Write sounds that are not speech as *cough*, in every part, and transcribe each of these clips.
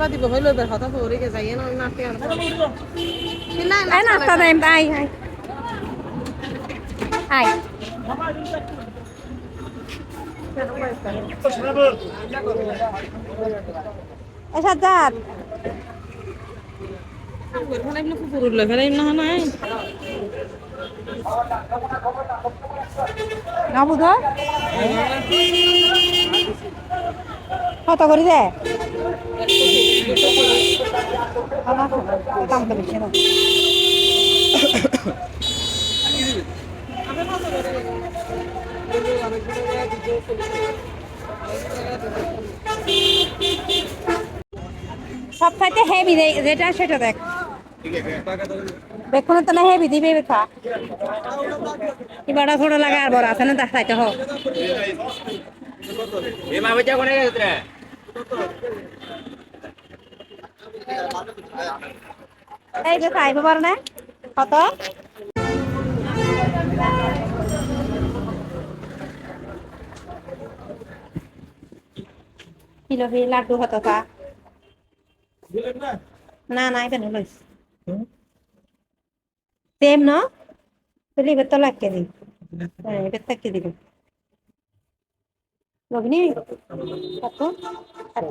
বা দিব হইল এবার হতা পরে গে যাই না নাটে আর চিল্লাই আই নাস্তা দেন আই আই আই না না না বুধ? কত করে দে? দাম তো বেশি না সব খাইতে হেভি যেটা সেটা দেখ। দেখুন তো না হেভি দিবে বেথা এবারটা থোড়া লাগা আর বড় আছে না দেখ খাইতে হোক এমা বেচা কোনে গেছে রে এই যে খাইব পার না কত? কিলো ভি লাড্ডু কত কা না না, এটা লইস সেম ন তুলি বেত লাগ দি হ্যাঁ বেত তাকে দিবি। লগ্নি কত? এত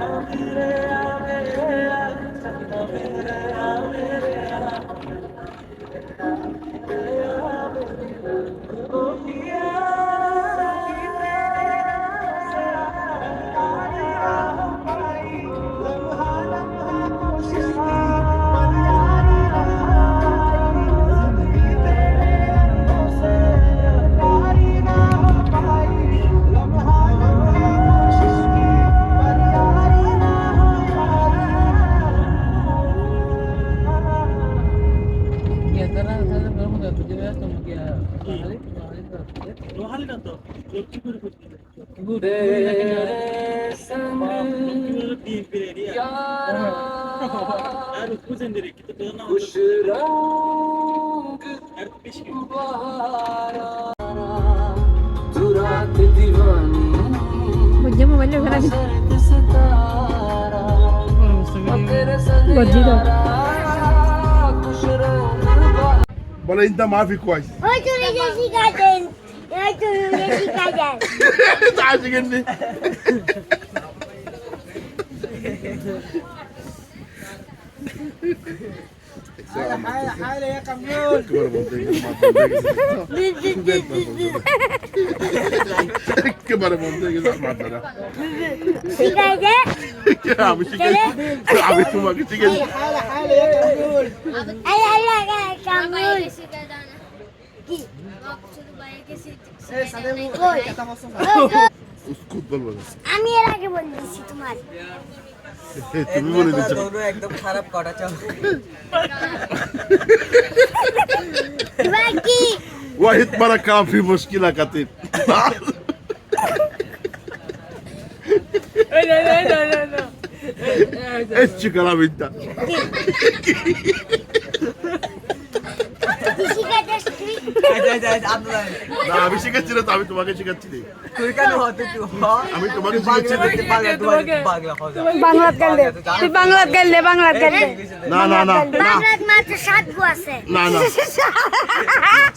Yeah. লোক একটা দিল Ayo rin, di ko na. Na. Mm. Bujya mobile *laughs* lo kena Bujji dong. বলে ইনতা মাফি কয় ওই তো নিজে শিখাতেন ওই তো Bana então má ficou assim. Oi, tu não deixa ficar dentro. Oi, tu não deixa ficar dentro. Tá chegando. Olha, olha, é caminhão. Agora vou ter que matar. একেবারে বন্ধ হয়ে গেছে আমি শিখেছি আমি তোমাকে শিখেছি। আমি এর আগে বলে দিচ্ছি তোমার। তুমি বলে দিচ্ছ একদম খারাপ কটা চাও এবার কি? ওয়াহিদ মারা কাফি মুশকিলা কাতির এসছি কি তুই না আমি শিখাচ্ছি না তো আমি তোমাকে শিখাচ্ছি রে। তুই কেন হতে তুই আমি তোমাকে শিখাচ্ছি বাংলাত গেলে তুই বাংলাত গেলে বাংলাত গেলে না না না না বাংলার মাত্র সাত গু আছে না না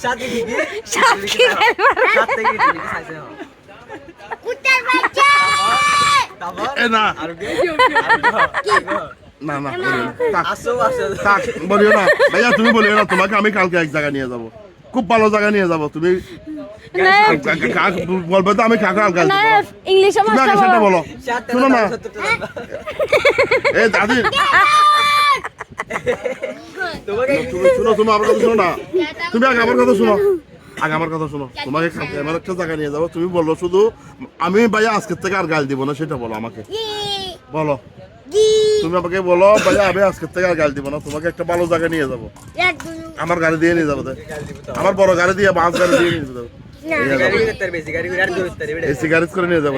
সাথে কি কি সাতটি সাথে কি এ না না না। থাক, আসো আসো। থাক বলিও না। ভাইয়া তুমি বলিও না তোমাকে আমি কালকে এক জায়গায় নিয়ে যাব। খুব ভালো জায়গায় নিয়ে যাব তুমি বলবে তো আমি কাকা না ইংলিশে সেটা বলো। শোনো না। এ দাদি। তুমি শুনো তুমি আমার কথা শোনো না। তুমি আগে আমার কথা শোনো। আগে আমার কথা শোনো। তোমাকে এমন একটা জায়গা নিয়ে যাব। তুমি বলল শুধু আমি ভাইয়া আজকের থেকে আর গাল দিব না সেটা বলো আমাকে। বলো। তুমি আমাকে বলো ভাইয়া আমি আজকের থেকে আর গাল দিব না তোমাকে একটা ভালো জায়গা নিয়ে যাব। আমার গাড়ি দিয়ে নিয়ে যাব আমার বড় গাড়ি দিয়ে বাস গাড়ি দিয়ে নিয়ে যাব। না। গাড়ি করতে পারবে বেশি গাড়ি করে আর দূর করতে পারবে এসি গাড়ি করে নিয়ে যাব